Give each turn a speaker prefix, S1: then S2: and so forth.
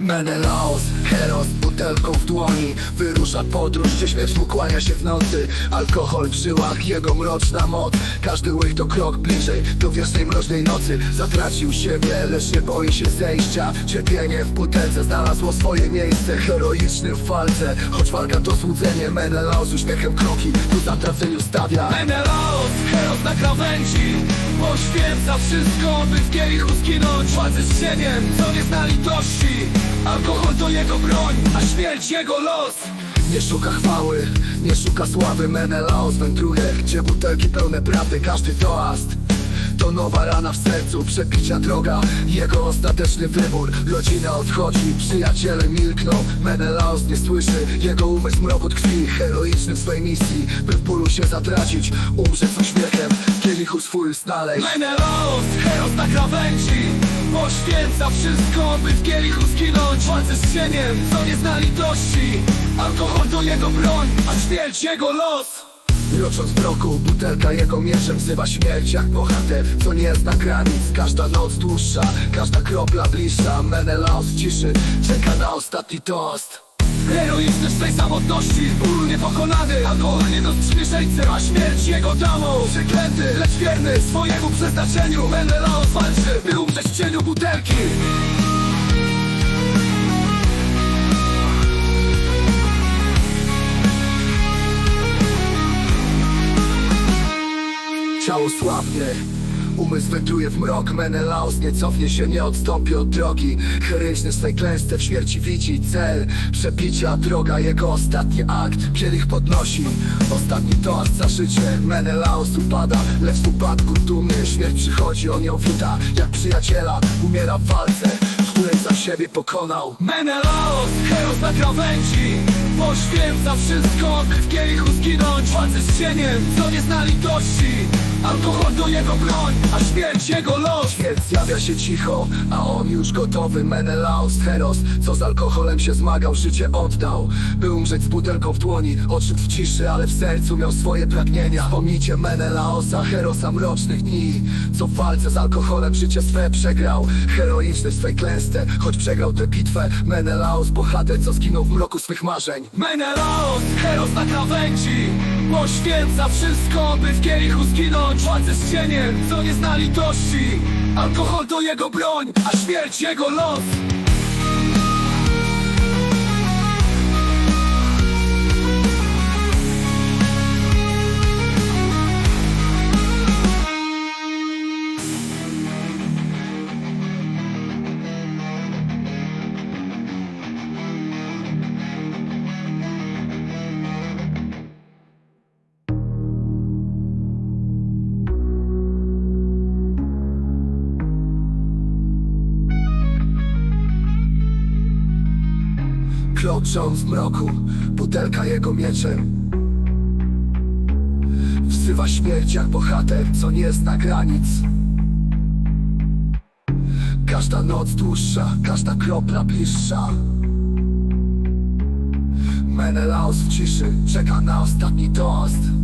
S1: Menelaos, heros, butelką w dłoni. Wyrusza podróż, gdzie śmierć mu kłania się w nocy. Alkohol w żyłach, jego mroczna moc. Każdy łyk to krok bliżej do wiecznej mrocznej nocy. Zatracił siebie, lecz nie boi się zejścia. Cierpienie w butelce znalazło swoje miejsce. Heroiczny w walce, choć walka to złudzenie Menelaos uśmiechem kroki ku zatraceniu stawia.
S2: Menelaos, heros na krawędzi. Poświęca wszystko, by w kielichu skinąć Walczy z cieniem, co nie zna litości Alkohol to jego broń, a śmierć jego los.
S1: Nie szuka chwały, nie szuka sławy Menelaos wędruje, gdzie butelki pełne prawdy Każdy toast to nowa rana w sercu, przebicia droga. Jego ostateczny wybór Rodzina odchodzi, przyjaciele milkną Menelaos nie słyszy, jego umysł mroku tkwi Heroiczny w swej misji, by w bólu się zatracić Umrze z uśmiechem, kielichu swój znaleźć.
S2: Menelaos, krawędzi Poświęca wszystko, by w kielichu skinąć Walczy z cieniem, co nie zna litości Alkohol to jego broń, a śmierć jego los.
S1: Mrocząc w roku, butelka jego mieczem wzywa śmierć jak bohater, co nie zna granic Każda noc dłuższa, każda kropla bliższa. Menelaos w ciszy, czeka na ostatni toast
S2: Heroiczny swej samotności, ból niepokonany. Alkohol nie do sprzymierzeńcy, a śmierć jego damą. Przeklęty, lecz wierny swojemu przeznaczeniu. Menelaos walczy, by umrzeć w cieniu butelki.
S1: Ciało słabnie, umysł wędruje w mrok Menelaos nie cofnie się, nie odstąpi od drogi. Heroiczny w swej klęsce w śmierci widzi cel. Przebicia droga, jego ostatni akt Kielich podnosi, ostatni toast za życie Menelaos upada, lecz w upadku dumny Śmierć przychodzi, on ją wita. Jak przyjaciela Umiera w walce, w której za siebie pokonał.
S2: Menelaos, heros na krawędzi Poświęca wszystko, by w kielichu zginąć. Walczy z cieniem, co nie zna litości Alkohol to jego broń, a śmierć jego los.
S1: Śmierć zjawia się cicho, a on już gotowy. Menelaos, heros, co z alkoholem się zmagał Życie oddał, by umrzeć z butelką w dłoni Odszedł w ciszy, ale w sercu miał swoje pragnienia. Pomnijcie Menelaosa, herosa mrocznych dni. Co w walce z alkoholem życie swe przegrał. Heroiczny w swej klęsce, choć przegrał tę bitwę. Menelaos, bohater, co zginął w mroku swych marzeń.
S2: Menelaos, heros na krawędzi Poświęca wszystko, by w kielichu zginąć. Walczy z cieniem, co nie zna litości Alkohol to jego broń, a śmierć jego los
S1: Krocząc w mroku, butelka jego mieczem. Wzywa śmierć jak bohater, co nie zna granic. Każda noc dłuższa, każda kropla bliższa. Menelaus w ciszy czeka na ostatni toast.